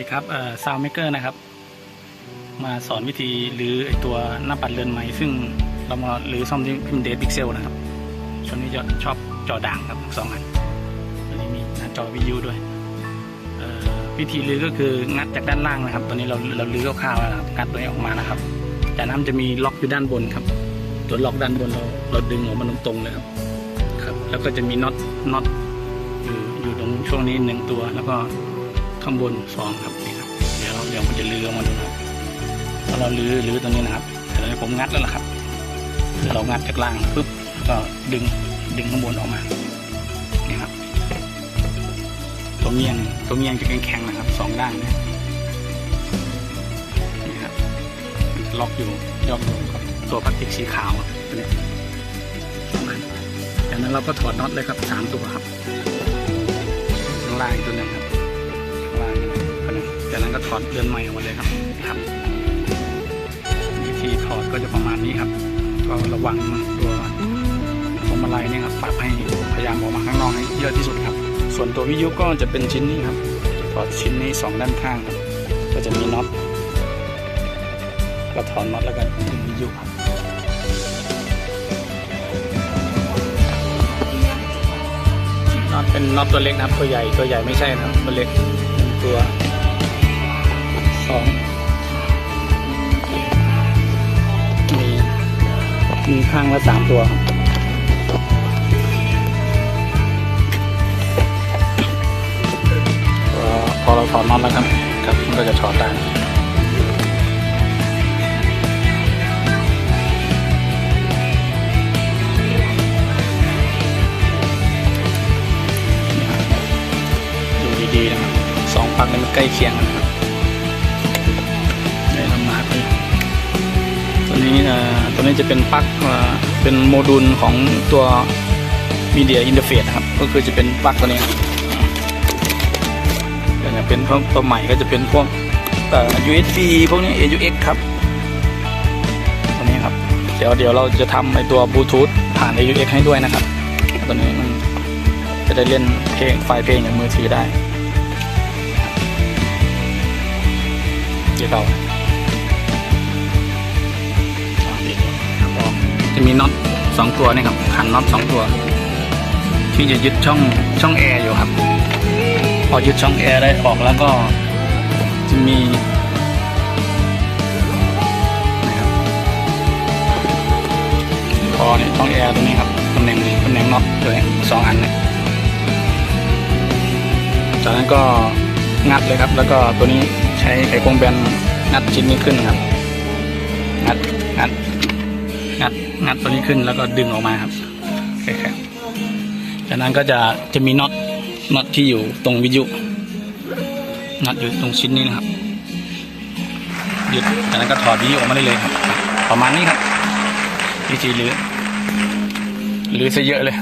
ดีครับเอ่อซาวเมเกอร์นะครับ มาสอนวิธีหรือไอตัวหน้าปัดเรือนไหมซึ่งเรามาหรือซ่อมที่พิมเดทพิกเซลนะครับช่วงนี้จะชอบจอด่างครับสองอันตัวนี้มีหน้าจอวิทยุด้วยวิธีรื้อก็คืองัดจากด้านล่างนะครับ ตอนนี้เราเรารื้อคร่าวๆแล้วนะครับงัดตัวนี้ออกมานะครับ จากนั้นจะมีล็อกอยู่ด้านบนครับ ตัวล็อกด้านบนเราเราดึงออกมาตรงๆเลยครับครับ แล้วก็จะมีน็อตน็อตอยู่อยู่ตรงช่วงนี้หนึ่งตัวแล้วก็ ข้างบนสองครับนี่ครับ เดี๋ยวเราเดี๋ยวผมจะลื้อมาดูนะครับพอเราลื้อลื้อตรงนี้นะครับเดี๋ยวผมงัดแล้วล่ะครับเดี๋ยวเรางัดจากล่างปุ๊บก็ดึงดึงข้างบนออกมานี่ครับ ตัวเมียงตัวเมียงจะแข็งๆนะครับสองด้านนยนี่ครับล็อกอยู่ยอกอยู่กับตัวพลาสติกสีขาวครับตัวนี้จากนั้นเราก็ถอดน็อตเลยครับสามตัวครับข้างล่างตัวนึงครับ ล่างนี่คนนึงจากนั้นก็ถอดเรือนใหม่ออกมาเลยครับครับ วิธีถอดก็จะประมาณนี้ครับ ก็ระวังตัวพวงมาลัยเนี่ยครับปรับให้พยายามออกมาข้างนอกให้เยอะที่สุดครับ ส่วนตัววิทยุก็จะเป็นชิ้นนี้ครับถอดชิ้นนี้สองด้านข้าง ก็จะมีน็อตก็ถอนน็อตแล้วกันดึงวิทยุครับน็อตเป็นน็อตตัวเล็กนะครับ ตัวใหญ่ตัวใหญ่ไม่ใช่นะครับตัวเล็ก ตัวสองมีมีข้างละสามตัวครับพอเราถอดน็อตแล้วครับครับมันก็จะถอดได้ มันใกล้เคียงกันะครับได้ลำมาร์กตัวนี้อ่อตัวนี้จะเป็นปลั๊กเอ่อเป็นโมดูลของตัวมีเดียอินเทอร์เฟซนะครับ ก็คือจะเป็นปลั๊กตัวนี้ครับแต่จะเป็นพวกตัวใหม่ก็จะเป็นพวกอ่อ USB พวกนี้ AUX ครับตัวนี้ครับ เดี๋ยวเดี๋ยวเราจะทำไอตัวบลูทูธผ่าน AUX ให้ด้วยนะครับ ตัวนี้มันจะได้เล่นเพลงไฟล์เพลงอย่างมือถือได้ ดี๋ยวเราจะมีน็อตสองตัวนี่ครับขันน็อตสองตัว ที่จะยึดช่องช่องแอร์อยู่ครับ พอยึดช่องแอร์ได้ออกแล้วก็จะมีครับพอเนี่ยช่องแอร์ตรงนี้ครับตำแหน่งตำแหน่งน็อตเลยสองอันเนี่ยจากนั้นก็งัดเลยครับ แล้วก็ตัวนี้ ใช้ไขควงแบนงัดชิ้นนี้ขึ้นครับ งัดงัดงัดงัดตัวนี้ขึ้นแล้วก็ดึงออกมาครับแค่ๆจากนั้นก็จะจะมีน็อตน็อตที่อยู่ตรงวิทยุงัดอยู่ตรงชิ้นนี้นะครับยึดจากนั้นก็ถอดวิทยุออกมาได้เลยครับ ประมาณนี้ครับวิธีรื้อรื้อซะเยอะเลย